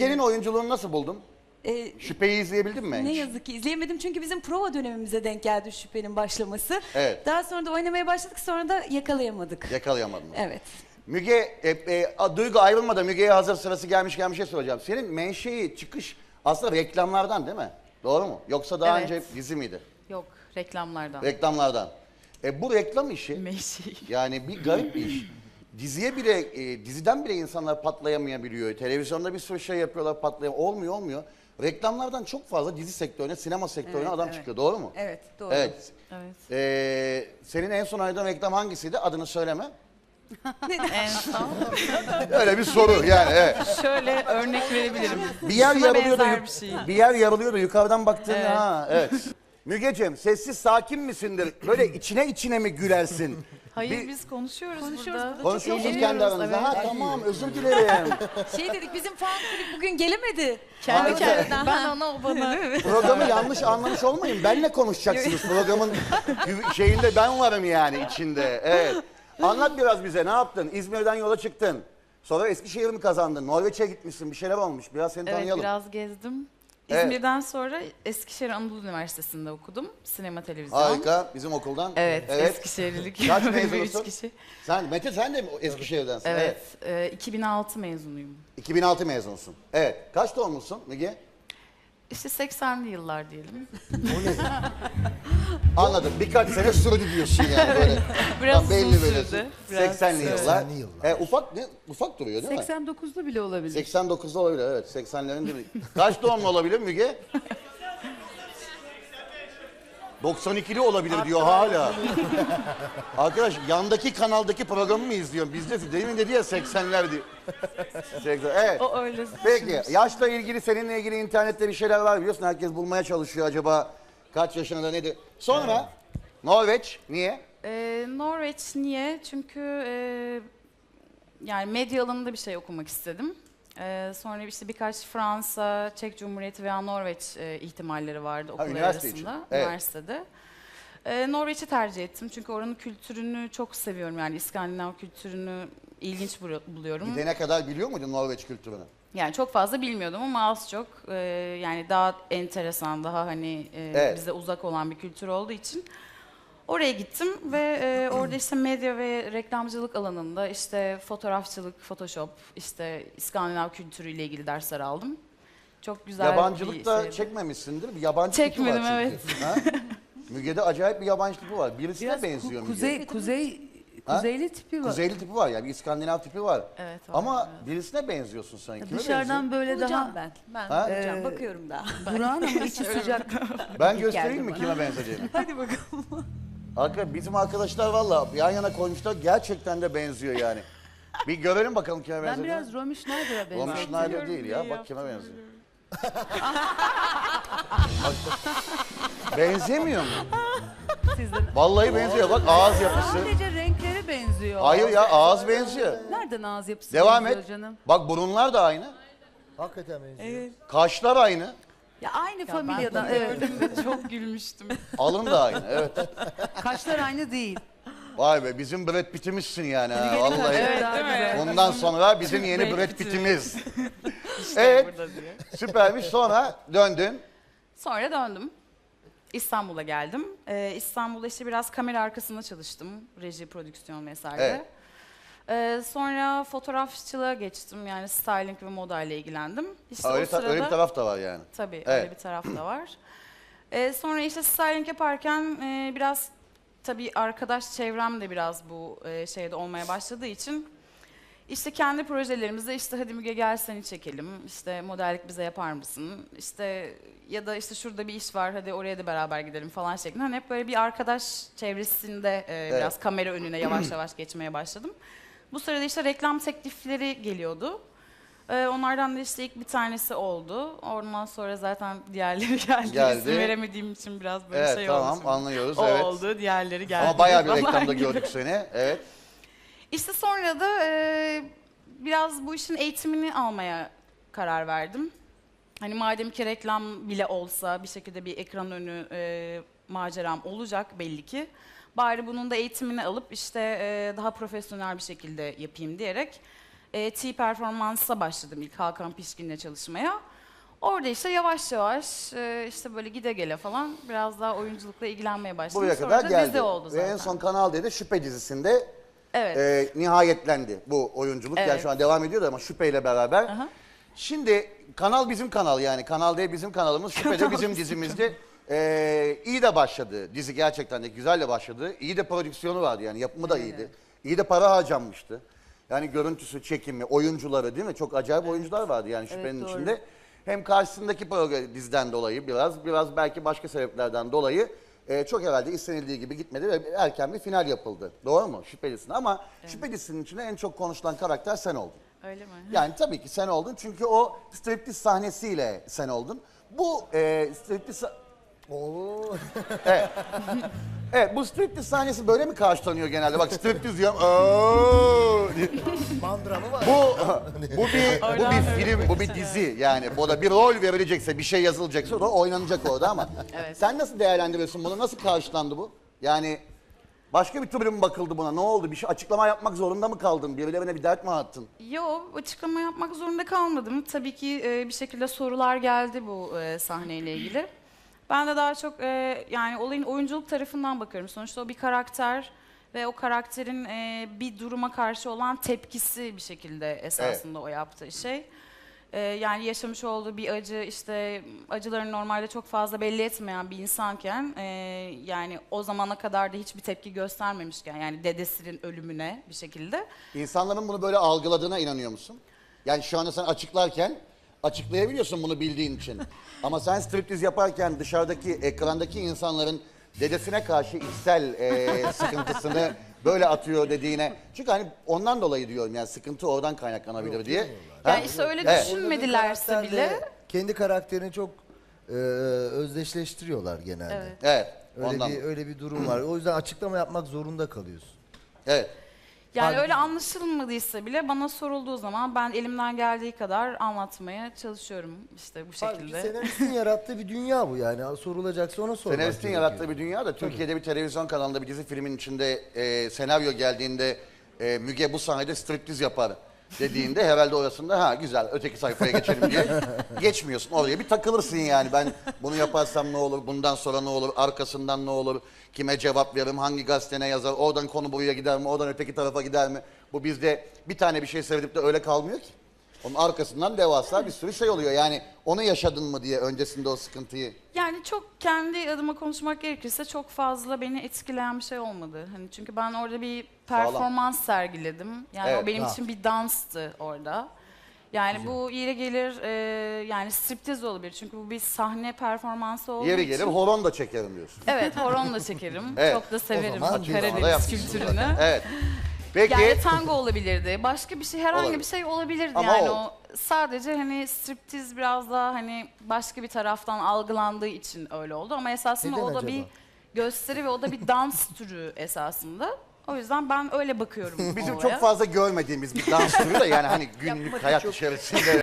Senin oyunculuğunu nasıl buldun? Ee, Şüpheyi izleyebildin mi? ne hiç? yazık ki izleyemedim çünkü bizim prova dönemimize denk geldi şüphenin başlaması. Evet. Daha sonra da oynamaya başladık sonra da yakalayamadık. Yakalayamadım. Evet. Müge, e, e, a- Duygu ayrılmadan Müge'ye hazır sırası gelmişken bir şey soracağım. Senin menşei, çıkış aslında reklamlardan değil mi? Doğru mu? Yoksa daha Evet. önce dizi miydi? Yok reklamlardan. Reklamlardan. E, bu reklam işi Meşi. yani bir garip bir iş. Diziye bile, e, diziden bile insanlar patlayamayabiliyor. Televizyonda bir sürü şey yapıyorlar patlayamıyor. Olmuyor olmuyor. Reklamlardan çok fazla dizi sektörüne, sinema sektörüne Evet, adam evet. çıkıyor. Doğru mu? Evet doğru. Evet. Evet. E, senin en son oynadığın reklam hangisiydi? Adını söyleme. en son Öyle bir soru yani. Evet. şöyle örnek verebilirim. Bir yer Şuna yarılıyor da benzer yuk- bir şey. bir yer yarılıyor da yukarıdan baktığında Evet. ha evet. Mügeciğim sessiz sakin misindir? Böyle içine içine mi gülersin? Hayır Bir- biz konuşuyoruz, Konuşuyoruz burada. burada. Konuşuyorsunuz eğleniyoruz, kendi aranızda. evet. Ha tamam özür dilerim. Şey dedik bizim fan kulüp bugün gelemedi. Kendi Harika. kendine. Ben ona o bana. Programı yanlış anlamış olmayın. Benle konuşacaksınız. Programın şeyinde ben varım yani içinde. Evet. Anlat biraz bize ne yaptın? İzmir'den yola çıktın. Sonra Eskişehir mi kazandın? Norveç'e gitmişsin. Bir şeyler olmuş. Biraz seni Evet tanıyalım. biraz gezdim. İzmir'den sonra Eskişehir Anadolu Üniversitesi'nde okudum. Sinema televizyon. Harika. Bizim okuldan. Evet, Eskişehirlilik. Kaç bir mezunusun? üç kişi. Sen Mete sen de mi Eskişehir'densin? Evet, e, 2006 mezunuyum. 2006 mezunsun. Evet. Kaç doğumlusun Müge? İşte 80'li yıllar diyelim. Anladım. Birkaç sene sürdü diyorsun yani böyle. Biraz Tam belli uzun sürdü. Biraz 80'li sürdü. yıllar. 80'li yıllar. E, ufak ne? Ufak duruyor değil mi? 89'lu bile olabilir. 89'da olabilir evet. 80'lerin değil mi? Kaç doğumlu olabilir Müge? 92'li olabilir diyor hala. Arkadaş yandaki kanaldaki programı mı izliyorsun? Bizde demin dedi ya 80'ler diyor. 80, evet. O öyle. Peki yaşla ilgili seninle ilgili internette bir şeyler var biliyorsun. Herkes bulmaya çalışıyor acaba kaç yaşında nedir. Sonra Norveç niye? Ee, Norveç niye? Çünkü e, yani medya alanında bir şey okumak istedim. Ee, sonra işte birkaç Fransa, Çek Cumhuriyeti veya Norveç e, ihtimalleri vardı okullar üniversite arasında. evet. Üniversitede. Ee, Norveç'i tercih ettim çünkü oranın kültürünü çok seviyorum. Yani İskandinav kültürünü ilginç bulu- buluyorum. Gidene kadar biliyor muydun Norveç kültürünü? Yani çok fazla bilmiyordum ama az çok e, yani daha enteresan, daha hani e, Evet. bize uzak olan bir kültür olduğu için oraya gittim ve e, orada işte medya ve reklamcılık alanında işte fotoğrafçılık, Photoshop, işte İskandinav kültürüyle ilgili dersler aldım. Çok güzel Yabancılık bir da şeydi. çekmemişsindir. Bir yabancı Çekmedim, var evet. çünkü. Ha? Müge'de acayip bir yabancı tipi var. Birisine Biraz benziyor ku- Müge. kuzey, kuzey, Ha? kuzeyli tipi var. Kuzeyli tipi var yani bir İskandinav tipi var. Evet, var, Ama evet. birisine benziyorsun sen. Kime Dışarıdan böyle Bulacağım daha ben. Ben Ha? bulacağım. Ee, Bakıyorum daha. durağan ama içi sıcak. benziyorsun? Ben göstereyim mi bana. kime benzediğini? Hadi bakalım. Arkadaşlar bizim arkadaşlar valla yan yana koymuşlar gerçekten de benziyor yani. Bir görelim bakalım kime Ben benzediğini. biraz Romy Schneider'a Romy benziyorum. Schneider değil ya bak kime benziyor. Benzemiyor mu? Sizde. Vallahi benziyor bak ağız yapısı. Sadece benziyor. Hayır ya ağız benziyor. Nereden ağız yapısı Devam benziyor et. canım? Bak burunlar da aynı. Hakikaten benziyor. Kaşlar aynı. Ya aynı Ya familyadan. ben Evet. gördüğümde çok gülmüştüm. Alın da aynı evet. Kaşlar aynı değil. Vay be bizim Brad Pitt'imizsin yani ha, vallahi. kaşlar daha güzel. Bundan sonra bizim yeni Brad Brad Pitt'i. Pitt'imiz. İşte Evet. burada diye. Süpermiş sonra döndün. Sonra döndüm. İstanbul'a geldim. Ee, İstanbul'da işte biraz kamera arkasında çalıştım. Reji, prodüksiyon vesaire. Evet. Ee, sonra fotoğrafçılığa geçtim. Yani styling ve moda ile ilgilendim. İşte öyle, o sırada, öyle bir taraf da var yani. Tabii Evet. öyle bir taraf da var. Ee, sonra işte styling yaparken e, biraz tabii arkadaş çevrem de biraz bu e, şeyde olmaya başladığı için işte kendi projelerimizde işte hadi Müge gel seni çekelim. İşte modellik bize yapar mısın? İşte ya da işte şurada bir iş var hadi oraya da beraber gidelim falan şeklinde. Hani hep böyle bir arkadaş çevresinde e, biraz kamera önüne yavaş yavaş geçmeye başladım. Bu sırada işte reklam teklifleri geliyordu. Ee, onlardan da işte ilk bir tanesi oldu. Ondan sonra zaten diğerleri geldi. Geldi. İsim veremediğim için biraz böyle Evet şey tamam oldu. şimdi. anlıyoruz O evet. oldu, diğerleri geldi. Ama bayağı bir reklamda gibi. gördük seni. Evet. İşte sonra da e, biraz bu işin eğitimini almaya karar verdim. Hani madem ki reklam bile olsa bir şekilde bir ekran önü e, maceram olacak belli ki. Bari bunun da eğitimini alıp işte e, daha profesyonel bir şekilde yapayım diyerek e, T performansa başladım ilk Hakan Pişkin'le çalışmaya. Orada işte yavaş yavaş e, işte böyle gide gele falan biraz daha oyunculukla ilgilenmeye başladım. Buraya Sonra kadar da geldi. dizi oldu Ve zaten. en son Kanal D'de Şüphe dizisinde evet. e, nihayetlendi bu oyunculuk. Yani Evet. şu an devam ediyor da ama Şüphe'yle beraber. Aha. Şimdi kanal bizim kanal yani. Kanal D bizim kanalımız. Şüphe de bizim dizimizdi. E, iyi de başladı. Dizi gerçekten de güzel de başladı. İyi de prodüksiyonu vardı yani. Yapımı da iyiydi. İyi de para harcanmıştı. Yani görüntüsü, çekimi, oyuncuları değil mi? Çok acayip oyuncular vardı yani Şüphe'nin doğru. içinde. Hem karşısındaki program diziden dolayı biraz, biraz belki başka sebeplerden dolayı e, çok herhalde istenildiği gibi gitmedi ve erken bir final yapıldı. Doğru mu? Şüphelisin ama Şüphelisinin içinde en çok konuşulan karakter sen oldun. Öyle mi? Yani tabii ki sen oldun çünkü o striptiz sahnesiyle sen oldun. Bu e, striptiz... Oo. Evet bu striptiz sahnesi böyle mi karşılanıyor genelde? Bak striptiz diyorum. "Oo!" diye. Mandıra mı var? bu bu bir bu bir film, bu bir dizi. Yani bu da bir rol verilecekse, bir şey yazılacaksa o da oynanacak orada ama. Evet. Sen nasıl değerlendiriyorsun bunu? Nasıl karşılandı bu? Yani başka bir türlü mü bakıldı buna? Ne oldu? Bir şey açıklama yapmak zorunda mı kaldın? Birilerine bir dert mi attın? Yo açıklama yapmak zorunda kalmadım. Tabii ki e, bir şekilde sorular geldi bu e, sahneyle ilgili. Ben de daha çok e, yani olayın oyunculuk tarafından bakıyorum. Sonuçta o bir karakter ve o karakterin e, bir duruma karşı olan tepkisi bir şekilde esasında o yaptığı şey. E, yani yaşamış olduğu bir acı işte acılarını normalde çok fazla belli etmeyen bir insanken e, yani o zamana kadar da hiçbir tepki göstermemişken yani dedesinin ölümüne bir şekilde İnsanların bunu böyle algıladığına inanıyor musun? Yani şu anda sen açıklarken açıklayabiliyorsun bunu bildiğin için. Ama sen striptiz yaparken dışarıdaki ekrandaki insanların dedesine karşı içsel e, sıkıntısını böyle atıyor dediğine. Çünkü hani ondan dolayı diyorum yani sıkıntı oradan kaynaklanabilir diye. Ha? Yani işte öyle Evet. düşünmedilerse bile Kendi karakterini çok e, özdeşleştiriyorlar genelde. Evet. Evet. Öyle ondan. bir öyle bir durum var. O yüzden açıklama yapmak zorunda kalıyorsun. Evet. Yani öyle anlaşılmadıysa bile bana sorulduğu zaman ben elimden geldiği kadar anlatmaya çalışıyorum işte bu Halbuki şekilde. senaristin yarattığı bir dünya bu yani. Sorulacaksa ona sormak Senaristin gerekiyor. yarattığı bir dünya da Türkiye'de bir televizyon kanalında bir dizi filmin içinde e, senaryo geldiğinde e, Müge bu sahnede striptiz yapar dediğinde herhalde orasında ha güzel öteki sayfaya geçelim diye geçmiyorsun. Oraya bir takılırsın yani ben bunu yaparsam ne olur, bundan sonra ne olur, arkasından ne olur, kime cevap veririm, hangi gazetene yazar, oradan konu buraya gider mi, oradan öteki tarafa gider mi? Bu bizde bir tane bir şey seyredip de öyle kalmıyor ki. Onun arkasından devasa bir sürü şey oluyor. Yani onu yaşadın mı diye öncesinde o sıkıntıyı. Yani çok kendi adıma konuşmak gerekirse çok fazla beni etkileyen bir şey olmadı. Hani çünkü ben orada bir performans sergiledim. Yani Evet. o benim Ha. için bir danstı orada. Yani bu yeri gelir e, yani striptiz olabilir. Çünkü bu bir sahne performansı olduğu Yeri için. gelir horon da çekerim diyorsun. Evet horon da çekerim. Evet. Çok da severim zaman Karadeniz kültürünü. Evet. Peki Yani tango olabilirdi. Başka bir şey, herhangi Olabilir. bir şey olabilirdi Ama yani o- o. Sadece hani striptiz biraz daha hani başka bir taraftan algılandığı için öyle oldu ama esasında Neden o da acaba? bir gösteri ve o da bir dans türü esasında. O yüzden ben öyle bakıyorum bizim olaya. çok fazla görmediğimiz bir dans türü de yani hani günlük hayat içerisinde